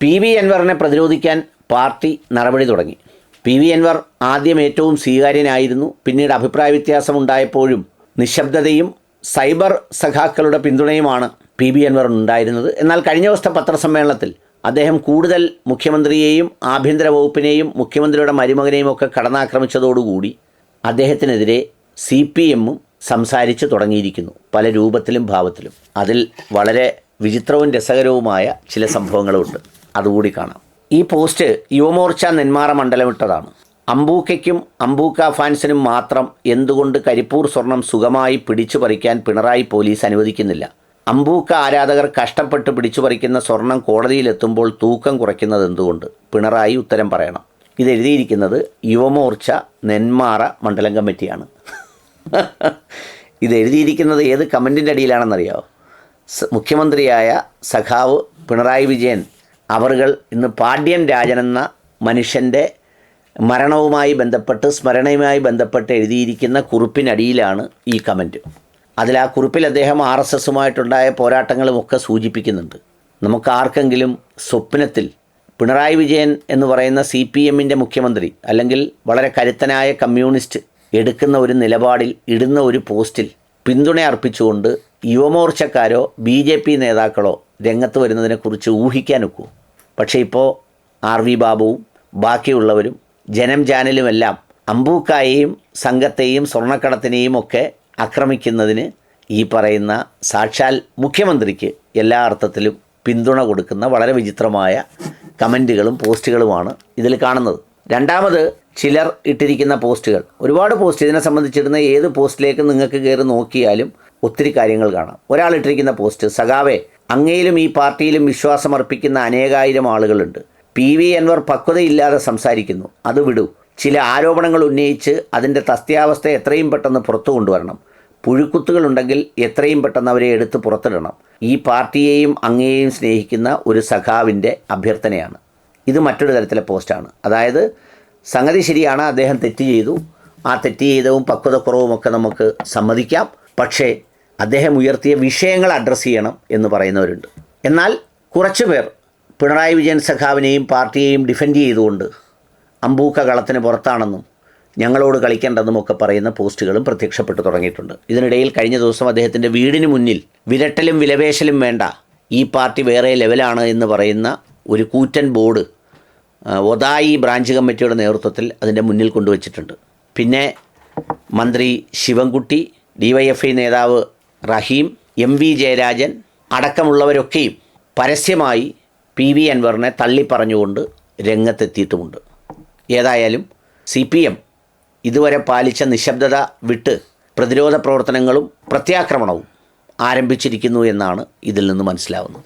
P V അൻവറിനെ പ്രതിരോധിക്കാൻ party നടപടി തുടങ്ങി. പി വി അൻവർ ആദ്യം ഏറ്റവും സ്വീകാര്യനായിരുന്നു. പിന്നീട് അഭിപ്രായ വ്യത്യാസം ഉണ്ടായപ്പോഴും നിശബ്ദതയും സൈബർ സഖാക്കളുടെ പിന്തുണയുമാണ് പി അൻവർ ഉണ്ടായിരുന്നത്. എന്നാൽ കഴിഞ്ഞ ദിവസത്തെ പത്രസമ്മേളനത്തിൽ അദ്ദേഹം കൂടുതൽ മുഖ്യമന്ത്രിയെയും ആഭ്യന്തര വകുപ്പിനെയും മുഖ്യമന്ത്രിയുടെ മരുമകനെയും ഒക്കെ കടന്നാക്രമിച്ചതോടുകൂടി അദ്ദേഹത്തിനെതിരെ സി പി എമ്മും സംസാരിച്ചു തുടങ്ങിയിരിക്കുന്നു പല രൂപത്തിലും ഭാവത്തിലും. അതിൽ വളരെ വിചിത്രവും രസകരവുമായ ചില സംഭവങ്ങളുമുണ്ട് അതുകൂടി കാണാം. ഈ പോസ്റ്റ് യുവമോർച്ച നെന്മാറ മണ്ഡലം ഇട്ടതാണ്. അംബൂക്കയ്ക്കും അംബൂക്ക ഫാൻസിനും മാത്രം എന്തുകൊണ്ട് കരിപ്പൂർ സ്വർണം സുഖമായി പിടിച്ചു പറിക്കാൻ പിണറായി പോലീസ് അനുവദിക്കുന്നില്ല? അംബൂക്ക ആരാധകർ കഷ്ടപ്പെട്ട് പിടിച്ചു പറിക്കുന്ന സ്വർണം കോടതിയിലെത്തുമ്പോൾ തൂക്കം കുറയ്ക്കുന്നത് എന്തുകൊണ്ട്? പിണറായി ഉത്തരം പറയണം. ഇതെഴുതിയിരിക്കുന്നത് യുവമോർച്ച നെന്മാറ മണ്ഡലം കമ്മിറ്റിയാണ്. ഇതെഴുതിയിരിക്കുന്നത് ഏത് കമന്റിന്റെ അടിയിലാണെന്നറിയാമോ മുഖ്യമന്ത്രിയായ സഖാവ് പിണറായി വിജയൻ അവറുകൾ ഇന്ന് പാണ്ഡ്യൻ രാജൻ എന്ന മനുഷ്യന്റെ മരണവുമായി ബന്ധപ്പെട്ട് സ്മരണയുമായി ബന്ധപ്പെട്ട് എഴുതിയിരിക്കുന്ന കുറിപ്പിനടിയിലാണ് ഈ കമന്റ് അതിൽ ആ കുറിപ്പിൽ അദ്ദേഹം ആർ എസ് എസുമായിട്ടുണ്ടായ പോരാട്ടങ്ങളുമൊക്കെ സൂചിപ്പിക്കുന്നുണ്ട്. നമുക്ക് ആർക്കെങ്കിലും സ്വപ്നത്തിൽ പിണറായി വിജയൻ എന്ന് പറയുന്ന സി പി എമ്മിന്റെ മുഖ്യമന്ത്രി അല്ലെങ്കിൽ വളരെ കരുത്തനായ കമ്മ്യൂണിസ്റ്റ് എടുക്കുന്ന ഒരു നിലപാടിൽ ഇടുന്ന ഒരു പോസ്റ്റിൽ പിന്തുണ അർപ്പിച്ചുകൊണ്ട് യുവമോർച്ചക്കാരോ ബി ജെ പി നേതാക്കളോ രംഗത്ത് വരുന്നതിനെക്കുറിച്ച് ഊഹിക്കാൻ ഒക്കൂ. പക്ഷേ ഇപ്പോൾ ആർ വി ബാബുവും ബാക്കിയുള്ളവരും ജനം ചാനലുമെല്ലാം അമ്പൂക്കായെയും സംഘത്തെയും സ്വർണക്കടത്തിനെയും ഒക്കെ ആക്രമിക്കുന്നതിന് ഈ പറയുന്ന സാക്ഷാൽ മുഖ്യമന്ത്രിക്ക് എല്ലാ അർത്ഥത്തിലും പിന്തുണ കൊടുക്കുന്ന വളരെ വിചിത്രമായ കമന്റുകളും പോസ്റ്റുകളുമാണ് ഇതിൽ കാണുന്നത്. രണ്ടാമത് ചിലർ ഇട്ടിരിക്കുന്ന പോസ്റ്റുകൾ. ഒരുപാട് പോസ്റ്റ് ഇതിനെ സംബന്ധിച്ചിരുന്ന ഏത് പോസ്റ്റിലേക്ക് നിങ്ങൾക്ക് കയറി നോക്കിയാലും ഒത്തിരി കാര്യങ്ങൾ കാണാം. ഒരാൾ ഇട്ടിരിക്കുന്ന പോസ്റ്റ് സഖാവെ അങ്ങയിലും ഈ പാർട്ടിയിലും വിശ്വാസമർപ്പിക്കുന്ന അനേകായിരം ആളുകളുണ്ട്. പി വി അൻവർ പക്വതയില്ലാതെ സംസാരിക്കുന്നു. അത് വിടൂ. ചില ആരോപണങ്ങൾ ഉന്നയിച്ച് അതിന്റെ തസ്ത്യാവസ്ഥ എത്രയും പെട്ടെന്ന് പുറത്തു കൊണ്ടുവരണം. പുഴുക്കുത്തുകളുണ്ടെങ്കിൽ എത്രയും പെട്ടെന്ന് അവരെ എടുത്ത് പുറത്തിടണം. ഈ പാർട്ടിയെയും അങ്ങയെയും സ്നേഹിക്കുന്ന ഒരു സഖാവിന്റെ അഭ്യർത്ഥനയാണ്. ഇത് മറ്റൊരു തരത്തിലെ പോസ്റ്റാണ്. അതായത് സംഗതി ശരിയാണ് അദ്ദേഹം തെറ്റ് ചെയ്തു. ആ തെറ്റ് ചെയ്തവും പക്വതക്കുറവും ഒക്കെ നമുക്ക് സമ്മതിക്കാം. പക്ഷേ അദ്ദേഹം ഉയർത്തിയ വിഷയങ്ങൾ അഡ്രസ്സ് ചെയ്യണം എന്ന് പറയുന്നവരുണ്ട്. എന്നാൽ കുറച്ച് പേർ പിണറായി വിജയൻ സഖാവിനെയും പാർട്ടിയെയും ഡിഫെൻഡ് ചെയ്തുകൊണ്ട് അമ്പൂക്ക കളത്തിന് പുറത്താണെന്നും ഞങ്ങളോട് കളിക്കേണ്ടെന്നും ഒക്കെ പറയുന്ന പോസ്റ്റുകളും പ്രത്യക്ഷപ്പെട്ടു തുടങ്ങിയിട്ടുണ്ട്. ഇതിനിടയിൽ കഴിഞ്ഞ ദിവസം അദ്ദേഹത്തിന്റെ വീടിന് മുന്നിൽ വിരട്ടലും വിലവേശലും വേണ്ട ഈ പാർട്ടി വേറെ ലെവലാണ് എന്ന് പറയുന്ന ഒരു കൂറ്റൻ ബോർഡ് ഒതായി ബ്രാഞ്ച് കമ്മിറ്റിയുടെ നേതൃത്വത്തിൽ അതിന്റെ മുന്നിൽ കൊണ്ടുവച്ചിട്ടുണ്ട്. പിന്നെ മന്ത്രി ശിവൻകുട്ടി ഡിവൈഎഫ്ഐ നേതാവ് റഹീം എം വി ജയരാജൻ അടക്കമുള്ളവരൊക്കെയും പരസ്യമായി പി വി അൻവറിനെ തള്ളിപ്പറഞ്ഞുകൊണ്ട് രംഗത്തെത്തിയിട്ടുമുണ്ട്. ഏതായാലും സി പി എം ഇതുവരെ പാലിച്ച നിശബ്ദത വിട്ട് പ്രതിരോധ പ്രവർത്തനങ്ങളും പ്രത്യാക്രമണവും ആരംഭിച്ചിരിക്കുന്നു എന്നാണ് ഇതിൽ നിന്ന് മനസ്സിലാവുന്നത്.